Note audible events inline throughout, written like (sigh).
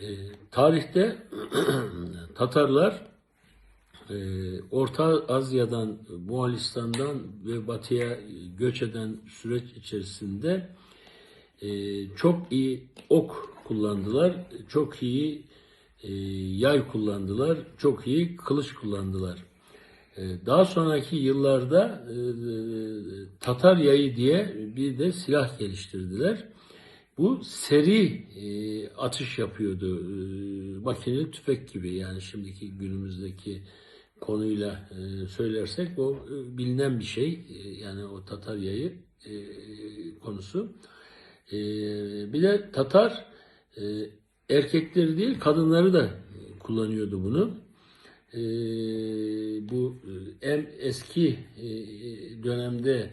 E, tarihte (clears throat) Tatarlar e, Orta Asya'dan, Moğolistan'dan ve Batı'ya göç eden süreç içerisinde e, çok iyi ok kullandılar, çok iyi e, yay kullandılar, çok iyi kılıç kullandılar. E, Daha sonraki yıllarda e, Tatar yayı diye bir de silah geliştirdiler. Bu seri e, atış yapıyordu. E, makineli tüfek gibi yani şimdiki günümüzdeki konuyla e, söylersek o e, bilinen bir şey. E, yani o Tatar yayı e, konusu. E, bir de Tatar e, erkekleri değil kadınları da kullanıyordu bunu. E, bu e, en eski e, dönemde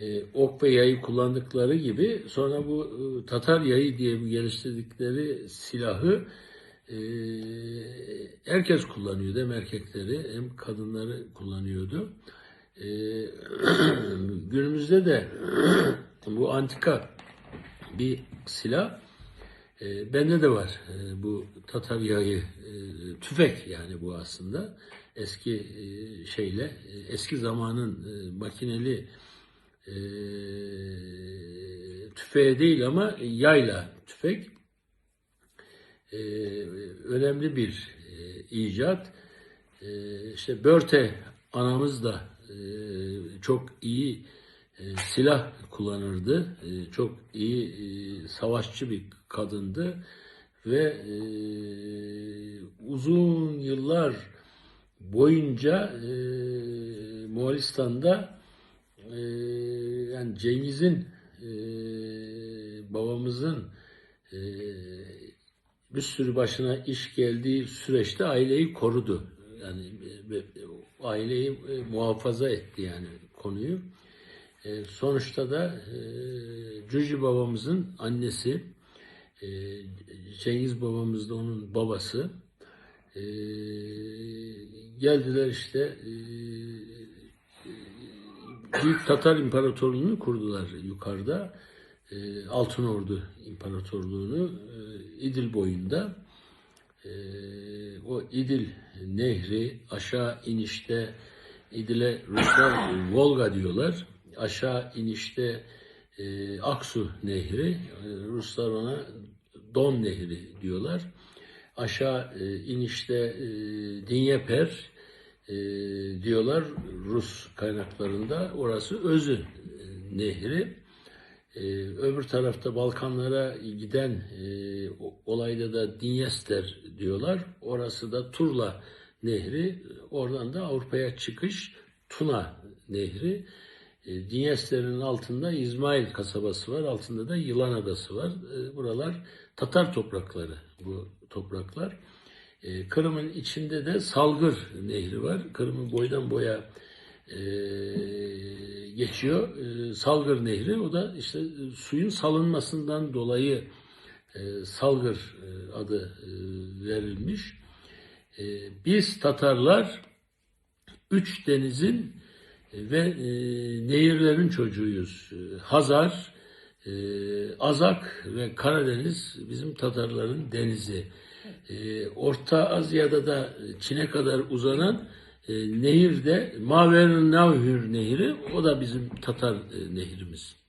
e, ok ve yayı kullandıkları gibi sonra bu e, Tatar yayı diye geliştirdikleri silahı e, herkes kullanıyordu. Hem erkekleri hem kadınları kullanıyordu. E, (clears throat) günümüzde de (clears throat) bu antika bir silah e, bende de var e, bu Tatar yayı e, tüfek yani bu aslında eski e, şeyle e, eski zamanın e, makineli e, tüfeği değil ama yayla tüfek e, önemli bir e, icat. E, işte Börte anamız da e, çok iyi e, silah kullanırdı. E, çok iyi e, savaşçı bir kadındı ve e, uzun yıllar boyunca e, Moğolistan'da e, yani Cengiz'in e, babamızın e, bir sürü başına iş geldiği süreçte aileyi korudu. Yani e, e, aileyi e, muhafaza etti yani konuyu. E, sonuçta da e, Cüci babamızın annesi, e, Cengiz babamız da onun babası. E, geldiler işte e, Büyük Tatar İmparatorluğu'nu kurdular yukarıda. E, Altın Ordu İmparatorluğu'nu e, İdil boyunda. E, o İdil Nehri aşağı inişte İdil'e Ruslar (coughs) Volga diyorlar. Aşağı inişte e, Aksu Nehri, e, Ruslar ona Don Nehri diyorlar. Aşağı inişte e, Dinyeper e, diyorlar Rus kaynaklarında. Orası Özü e, Nehri. E, öbür tarafta Balkanlara giden e, olayda da Dinyester diyorlar. Orası da Turla Nehri. Oradan da Avrupa'ya çıkış Tuna Nehri. E, Dinyester'in altında İzmail kasabası var. Altında da Yılan Adası var. E, buralar Tatar toprakları bu topraklar. E, Kırım'ın içinde de Salgır Nehri var. Kırım'ın boydan boya e, geçiyor. E, Salgır Nehri o da işte e, suyun salınmasından dolayı e, Salgır e, adı e, verilmiş. E, biz Tatarlar üç denizin e, ve e, nehirlerin çocuğuyuz. E, Hazar, e, Azak ve Karadeniz bizim Tatarların denizi. E, Orta Asya'da da Çin'e kadar uzanan e, nehir de Maver Navhür Nehri, o da bizim Tatar e, nehrimiz.